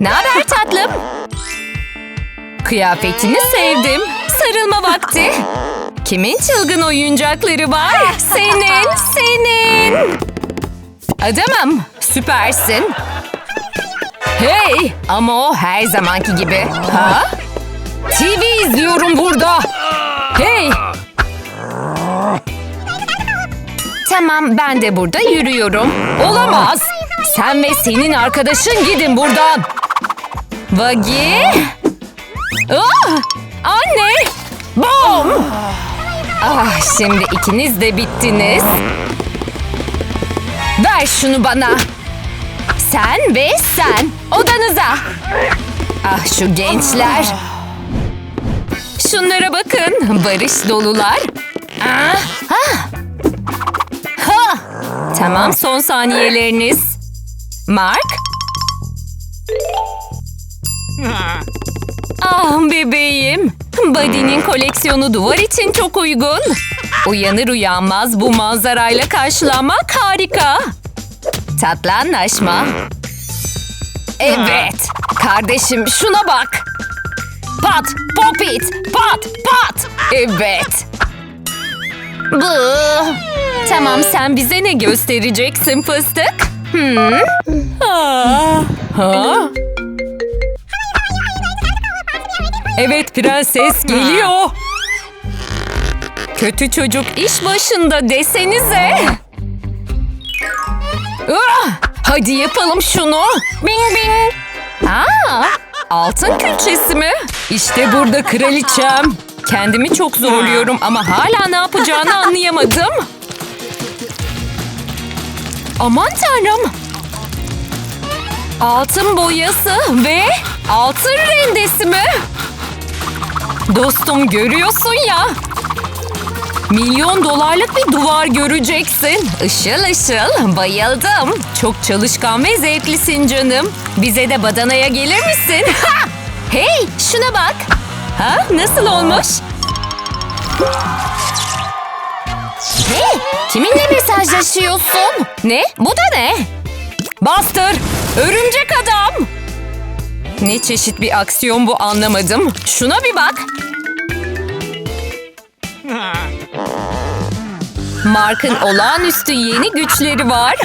Ne haber tatlım? Kıyafetini sevdim. Sarılma vakti. Kimin çılgın oyuncakları var? Senin, senin. Adamım, süpersin. Hey, ama o her zamanki gibi. Ha? TV izliyorum burada. Hey! Tamam, ben de burada yürüyorum. Olamaz. Sen ve senin arkadaşın gidin buradan. Vagi. Ah! Anne! Bom! Ah, şimdi ikiniz de bittiniz. Ver şunu bana. Sen ve sen. Odanıza. Ah şu gençler. Şunlara bakın. Barış dolular. Ah, ah. Ha. Tamam son saniyeleriniz. Mark? Ah bebeğim. Buddy'nin koleksiyonu duvar için çok uygun. Uyanır uyanmaz bu manzarayla karşılanmak harika. Tatlı anlaşma. Evet. Kardeşim şuna bak. Pat, pop it, pat, pat. Evet. Bu. Tamam sen bize ne göstereceksin fıstık? Hmm. Aa. Ha? Evet prenses geliyor. Kötü çocuk iş başında desenize. Ah, hadi yapalım şunu. Bing bing. Aa, altın külçesi mi? İşte burada kraliçem. Kendimi çok zorluyorum ama hala ne yapacağını anlayamadım. Aman tanrım. Altın boyası ve altın rendesi mi? Dostum görüyorsun ya. Milyon dolarlık bir duvar göreceksin. Işıl ışıl. Bayıldım. Çok çalışkan ve zevklisin canım. Bize de badanaya gelir misin? hey şuna bak. Ha nasıl olmuş? Hey kiminle mesajlaşıyorsun? Ne? Bu da ne? Buster! Örümcek adam! Ne çeşit bir aksiyon bu anlamadım. Şuna bir bak. Mark'ın olağanüstü yeni güçleri var.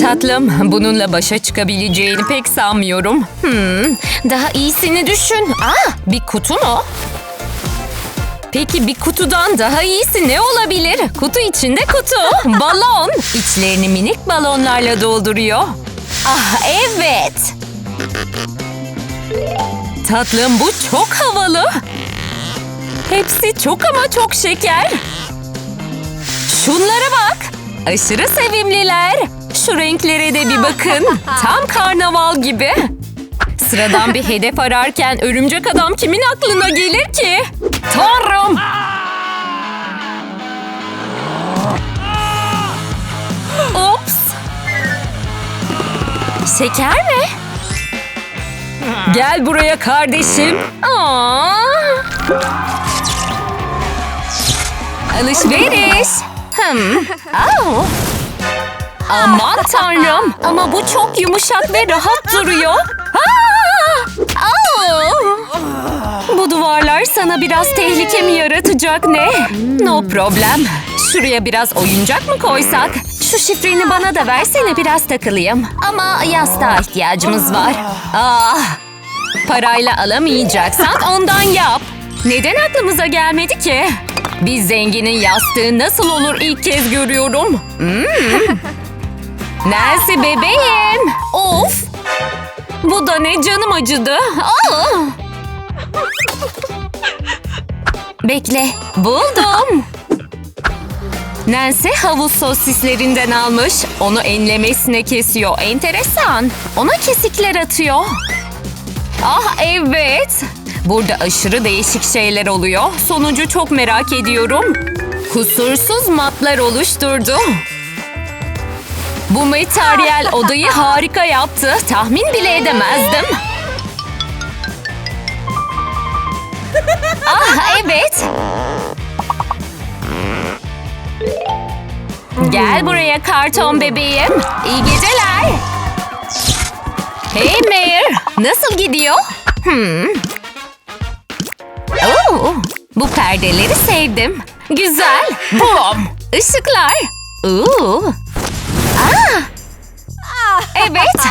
Tatlım, bununla başa çıkabileceğini pek sanmıyorum. Hmm, daha iyisini düşün. Aa, bir kutu mu? Peki bir kutudan daha iyisi ne olabilir? Kutu içinde kutu. Balon. İçlerini minik balonlarla dolduruyor. Ah evet. Tatlım bu çok havalı. Hepsi çok ama çok şeker. Şunlara bak. Aşırı sevimliler. Şu renklere de bir bakın. Tam karnaval gibi. Sıradan bir hedef ararken örümcek adam kimin aklına gelir ki? Tanrım! Ops! Şeker mi? Gel buraya kardeşim. Alışveriş. Hmm. Aman tanrım. Ama bu çok yumuşak ve rahat duruyor. Aa! Bu duvarlar sana biraz tehlike mi yaratacak ne? No problem. Şuraya biraz oyuncak mı koysak? Şu şifreni bana da versene biraz takılayım. Ama yastığa ihtiyacımız var. Ah! Parayla alamayacaksan ondan yap. Neden aklımıza gelmedi ki? Bir zenginin yastığı nasıl olur ilk kez görüyorum. Hmm. Nancy bebeğim. Of! Bu da ne canım acıdı. Aa! Bekle, buldum. Nancy havuz sosislerinden almış. Onu enlemesine kesiyor. Enteresan. Ona kesikler atıyor. Ah evet. Burada aşırı değişik şeyler oluyor. Sonucu çok merak ediyorum. Kusursuz matlar oluşturdu. Bu materyal odayı harika yaptı. Tahmin bile edemezdim. Ah evet. Gel buraya karton bebeğim. İyi geceler. Hey Mayor, nasıl gidiyor? Hmm. Oo, bu perdeleri sevdim. Güzel. Bum. Işıklar. Oo. Aa. Evet.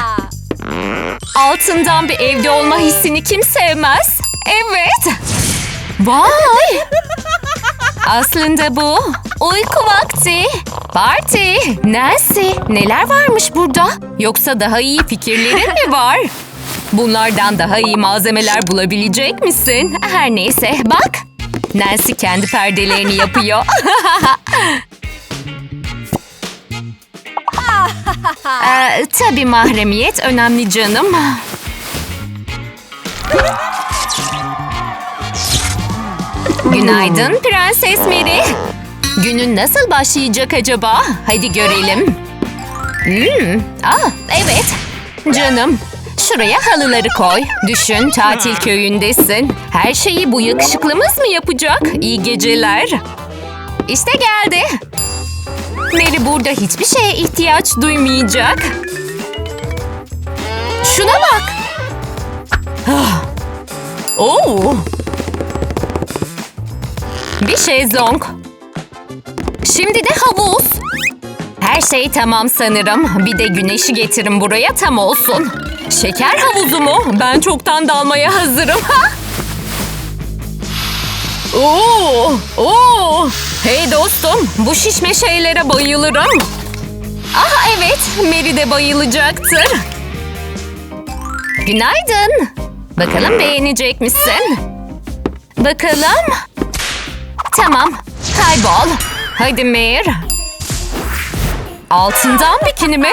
Altından bir evde olma hissini kim sevmez? Evet. Vay. Aslında bu uyku vakti. Parti. Nancy, neler varmış burada? Yoksa daha iyi fikirlerin mi var? Bunlardan daha iyi malzemeler bulabilecek misin? Her neyse bak. Nancy kendi perdelerini yapıyor. ee, tabii mahremiyet önemli canım. Günaydın Prenses Mary. Günün nasıl başlayacak acaba? Hadi görelim. Hmm, ah, evet. Canım, şuraya halıları koy. Düşün, tatil köyündesin. Her şeyi bu yakışıklımız mı yapacak? İyi geceler. İşte geldi. Mary burada hiçbir şeye ihtiyaç duymayacak. Şuna bak. Ah. Bir şezlong. Şimdi de havuz. Her şey tamam sanırım. Bir de güneşi getirin buraya tam olsun. Şeker havuzu mu? Ben çoktan dalmaya hazırım. Ha? Oo, oo. Hey dostum, bu şişme şeylere bayılırım. Ah evet, Mary de bayılacaktır. Günaydın. Bakalım beğenecek misin? Bakalım. Tamam, kaybol. Hadi Meir. Altından bikini mi?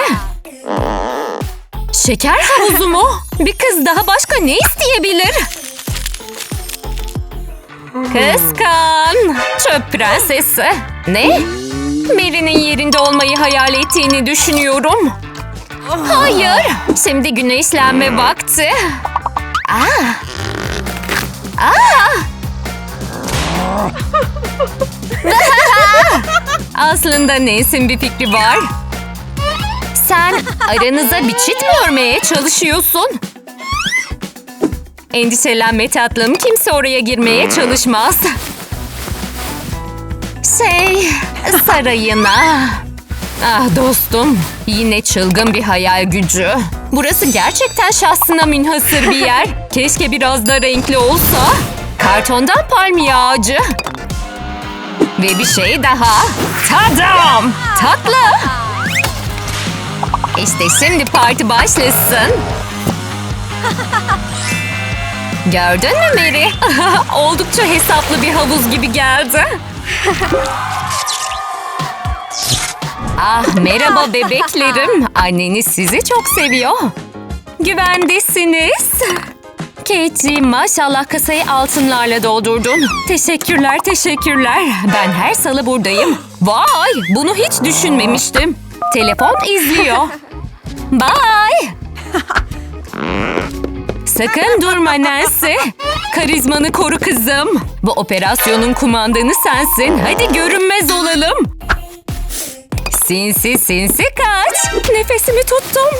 Şeker havuzu mu? Bir kız daha başka ne isteyebilir? Kıskan. Çöp prensesi. Ne? Mary'nin yerinde olmayı hayal ettiğini düşünüyorum. Hayır. Şimdi güneşlenme vakti. Aa. Aa. Aslında Nancy'nin bir fikri var. Sen aranıza bir çit mi örmeye çalışıyorsun? Endişelenme tatlım. Kimse oraya girmeye çalışmaz. Şey, sarayına. Ah dostum, yine çılgın bir hayal gücü. Burası gerçekten şahsına münhasır bir yer. Keşke biraz da renkli olsa. Kartondan palmiye ağacı. Ve bir şey daha. Tadam! Tatlı! İşte şimdi parti başlasın. Gördün mü Mary? Oldukça hesaplı bir havuz gibi geldi. ah merhaba bebeklerim. Anneniz sizi çok seviyor. Güvendesiniz. Katie maşallah kasayı altınlarla doldurdun. Teşekkürler teşekkürler. Ben her salı buradayım. Vay bunu hiç düşünmemiştim. Telefon izliyor. Bye. Sakın durma Nancy. Karizmanı koru kızım. Bu operasyonun kumandanı sensin. Hadi görünmez olalım. Sinsi sinsi kaç. Nefesimi tuttum.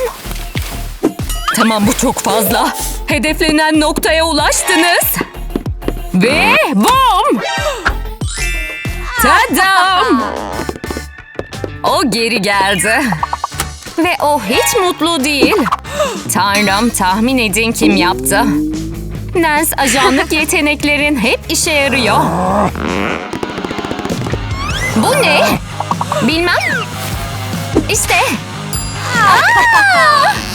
Tamam bu çok fazla. Hedeflenen noktaya ulaştınız. Ve bom! Tadam! O geri geldi. Ve o hiç mutlu değil. Tanrım tahmin edin kim yaptı. Nance ajanlık yeteneklerin hep işe yarıyor. Bu ne? Bilmem. İşte.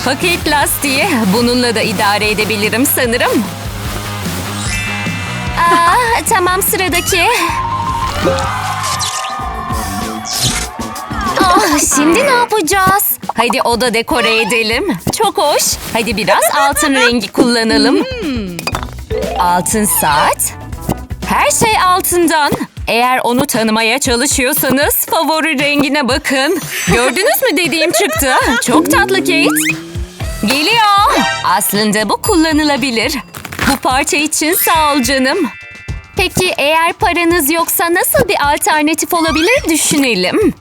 Paket lastiği. Bununla da idare edebilirim sanırım. Aa, tamam sıradaki. Ah, şimdi ne yapacağız? Hadi oda dekore edelim. Çok hoş. Hadi biraz altın rengi kullanalım. Altın saat. Her şey altından. Eğer onu tanımaya çalışıyorsanız favori rengine bakın. Gördünüz mü dediğim çıktı. Çok tatlı Kate. Geliyor. Aslında bu kullanılabilir. Bu parça için sağ ol canım. Peki eğer paranız yoksa nasıl bir alternatif olabilir düşünelim.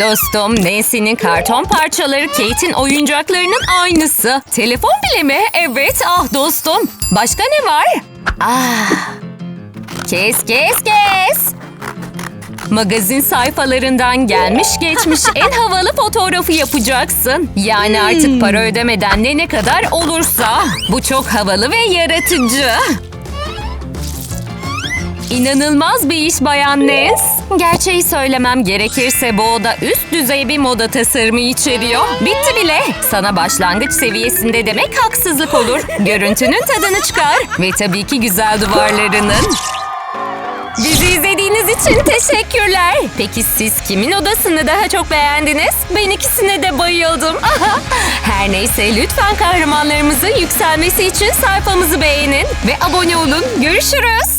Dostum Nancy'nin karton parçaları Kate'in oyuncaklarının aynısı. Telefon bile mi? Evet ah dostum. Başka ne var? Ah. Kes kes kes. Magazin sayfalarından gelmiş geçmiş en havalı fotoğrafı yapacaksın. Yani artık para ödemeden ne ne kadar olursa. Bu çok havalı ve yaratıcı. İnanılmaz bir iş Bayan Ness. Gerçeği söylemem gerekirse bu oda üst düzey bir moda tasarımı içeriyor. Bitti bile. Sana başlangıç seviyesinde demek haksızlık olur. Görüntünün tadını çıkar. Ve tabii ki güzel duvarlarının. Bizi izlediğiniz için teşekkürler. Peki siz kimin odasını daha çok beğendiniz? Ben ikisine de bayıldım. Her neyse lütfen kahramanlarımızın yükselmesi için sayfamızı beğenin ve abone olun. Görüşürüz.